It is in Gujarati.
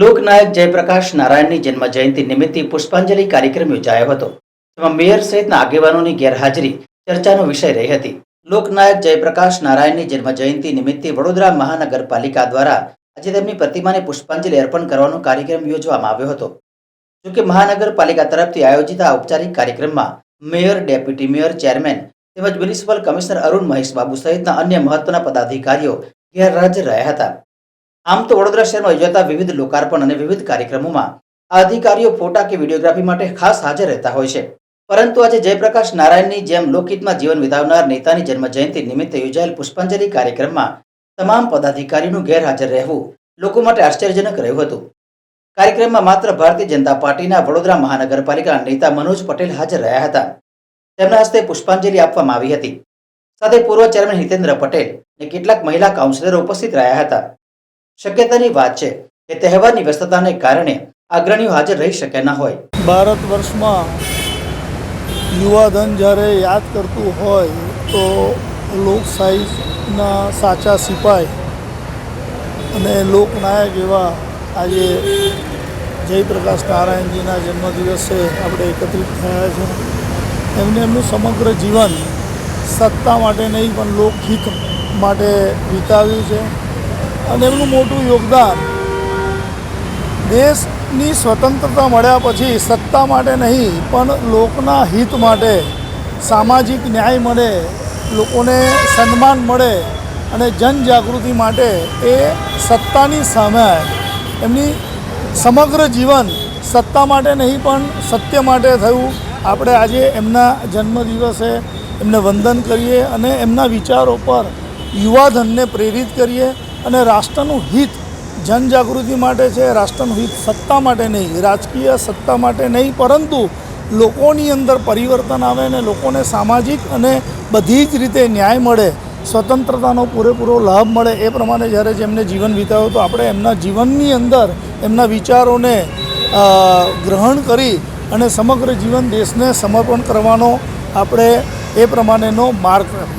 લોકનાયક જયપ્રકાશ નારાયણની જન્મ જયંતિ નિમિત્તે પુષ્પાંજલિ કાર્યક્રમ યોજાયો હતો તેમાં મેયર સહિતના આગેવાનોની ગેરહાજરી, ચર્ચાનો વિષય રહી હતી. લોકનાયક જયપ્રકાશ નારાયણની જન્મ જયંતિ નિમિત્તે વડોદરા મહાનગરપાલિકા દ્વારા આજે તેમની પ્રતિમાને પુષ્પાંજલિ અર્પણ કરવાનો કાર્યક્રમ યોજવામાં આવ્યો હતો. જોકે મહાનગરપાલિકા તરફથી આયોજિત આ ઔપચારિક કાર્યક્રમમાં મેયર, ડેપ્યુટી મેયર, ચેરમેન તેમજ મ્યુનિસિપલ કમિશનર અરુણ મહેશ બાબુ સહિતના અન્ય મહત્વના પદાધિકારીઓ ગેરહાજર રહ્યા હતા. આમ તો વડોદરા શહેરમાં યોજાતા વિવિધ લોકાર્પણ અને વિવિધ કાર્યક્રમોમાં આ અધિકારીઓ ફોટા કે વિડીયોગ્રાફી માટે ખાસ હાજર રહેતા હોય છે. પરંતુ આજે જયપ્રકાશ નારાયણની જેમ લોકહિતમાં જીવન વિતાવનાર નેતાની જન્મ જયંતિ નિમિત્તે યોજાયેલ પુષ્પાંજલિ કાર્યક્રમમાં તમામ પદાધિકારીનું ગેરહાજર રહેવું લોકો માટે આશ્ચર્યજનક રહ્યું હતું. કાર્યક્રમમાં માત્ર ભારતીય જનતા પાર્ટીના વડોદરા મહાનગરપાલિકાના નેતા મનોજ પટેલ હાજર રહ્યા હતા. તેમના હસ્તે પુષ્પાંજલિ આપવામાં આવી હતી. સાથે પૂર્વ ચેરમેન હિતેન્દ્ર પટેલ અને કેટલાક મહિલા કાઉન્સિલરો ઉપસ્થિત રહ્યા હતા. શક્યતાની વાત છે કે તહેવારની વ્યસ્તતાને કારણે અગ્રણીઓ હાજર રહી શકે ના હોય. ભારત વર્ષમાં યુવાધન જ્યારે યાદ કરતું હોય તો લોકશાહીના સાચા સિપાઈ અને લોકનાયક એવા આજે જયપ્રકાશ નારાયણજીના જન્મદિવસે આપણે એકત્રિત થયા છે. એમને એમનું સમગ્ર જીવન સત્તા માટે નહીં, પણ લોકહિત માટે વિતાવ્યું છે. અને એમનું મોટું યોગદાન દેશની સ્વતંત્રતા મળ્યા પછી સત્તા માટે નહીં, પણ લોકના હિત માટે સામાજિક ન્યાય મળે, લોકોને સન્માન મળે અને જનજાગૃતિ માટે એ સત્તાની સામે એમની સમગ્ર જીવન સત્તા માટે નહીં, પણ સત્ય માટે થયું. આપણે આજે એમના જન્મદિવસે એમને વંદન કરીએ અને એમના વિચારો પર યુવાધનને પ્રેરિત કરીએ. અને રાષ્ટ્રનું હિત જનજાગૃતિ માટે છે, રાષ્ટ્રનું હિત સત્તા માટે નહીં, રાજકીય સત્તા માટે નહીં, પરંતુ લોકોની અંદર પરિવર્તન આવે અને લોકોને સામાજિક અને બધી જ રીતે ન્યાય મળે, સ્વતંત્રતાનો પૂરેપૂરો લાભ મળે, એ પ્રમાણે જ્યારે જેમને જીવન વિતાવ્યું તો આપણે એમના જીવનની અંદર એમના વિચારોને ગ્રહણ કરી અને સમગ્ર જીવન દેશને સમર્પણ કરવાનો આપણે એ પ્રમાણેનો માર્ગ રાખીએ.